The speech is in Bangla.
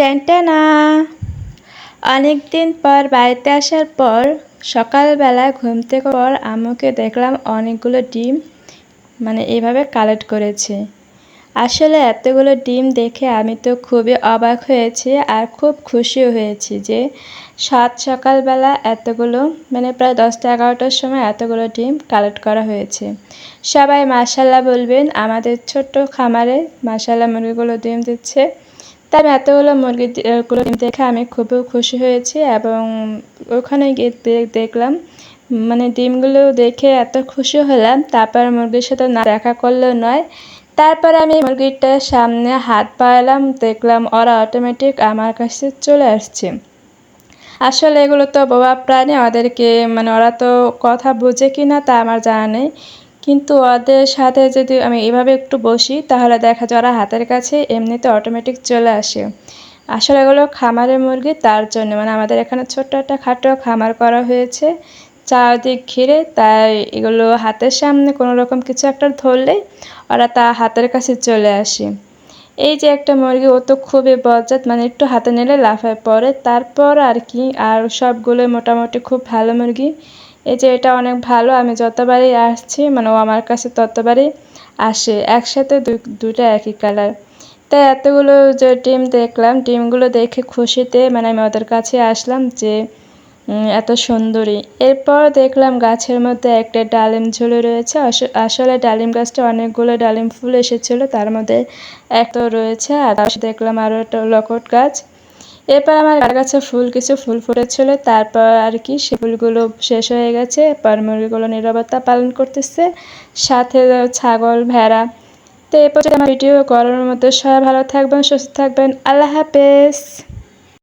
টেনটেনা অনেক দিন পর বাড়িতে আসার পর সকালবেলা ঘুম থেকে পর আমাকে দেখলাম অনেকগুলো ডিম মানে এভাবে কালেক্ট করেছে। আসলে এতগুলো ডিম দেখে আমি তো খুবই অবাক হয়েছি আর খুব খুশিও হয়েছি যে সাত সকালবেলা এতগুলো মানে প্রায় দশটা এগারোটার সময় এতগুলো ডিম কালেক্ট করা হয়েছে। সবাই মাসাল্লাহ বলবেন, আমাদের ছোট্ট খামারে মাসাল্লাহ মুরগিগুলো ডিম দিচ্ছে। তাই এতগুলো মুরগিগুলো দেখে আমি খুবই খুশি হয়েছি এবং ওখানে গিয়ে দেখলাম মানে ডিমগুলো দেখে এত খুশি হলাম। তারপর মুরগির সাথে না দেখা করলেও নয়। তারপর আমি মুরগিটার সামনে হাত পাড়ালাম দেখলাম ওরা অটোমেটিক আমার কাছে চলে আসছে। আসলে এগুলো তো বোবা প্রাণী, ওদেরকে মানে ওরা তো কথা বোঝে কি না তা আমার জানা নেই। কিন্তু ওদের সাথে যদি আমি এভাবে একটু বসি, তাহলে দেখা যায় ওরা হাতের কাছে এমনিতে অটোমেটিক চলে আসে। আসলে এগুলো খামারের মুরগি, তার জন্য। মানে আমাদের এখানে ছোট্ট একটা খাটো খামার করা হয়েছে। চারদিক ঘিরে, তাই এগুলো হাতের সামনে কোনো রকম কিছু একটা ধরলে ওরা তা হাতের কাছে চলে আসে। এই যে একটা মুরগি, ও তো খুবই বজ্জাত মানে একটু হাতে নিলে লাফায় পড়ে। তারপর আর কি, আর সবগুলো মোটামুটি খুব ভালো মুরগি। এই যে এটা অনেক ভালো, আমি যতবারই আসছি মানে ও আমার কাছে ততবারই আসে। একসাথে দুটা একই কালার তাই এতগুলো যে ডিম দেখলাম, ডিমগুলো দেখে খুশিতে মানে আমি ওদের কাছে আসলাম যে এত সুন্দরী। এরপর দেখলাম গাছের মধ্যে একটা ডালিম ঝুলে রয়েছে। আসলে ডালিম গাছটা অনেকগুলো ডালিম ফুল এসেছিল, তার মধ্যে একটা রয়েছে। আর দেখলাম আরও একটা লকট গাছ। এরপর আমার গাছে ফুল, কিছু ফুল ফুটেছিল। তারপর আর কি সে ফুলগুলো শেষ হয়ে গেছে। এরপর মুরগিগুলো নিরাপত্তা পালন করতেছে। সাথে ছাগল, ভেড়া। তো এরপর আমার ভিডিও করার মধ্যে সবাই ভালো থাকবেন, সুস্থ থাকবেন। আল্লাহ হাফেজ।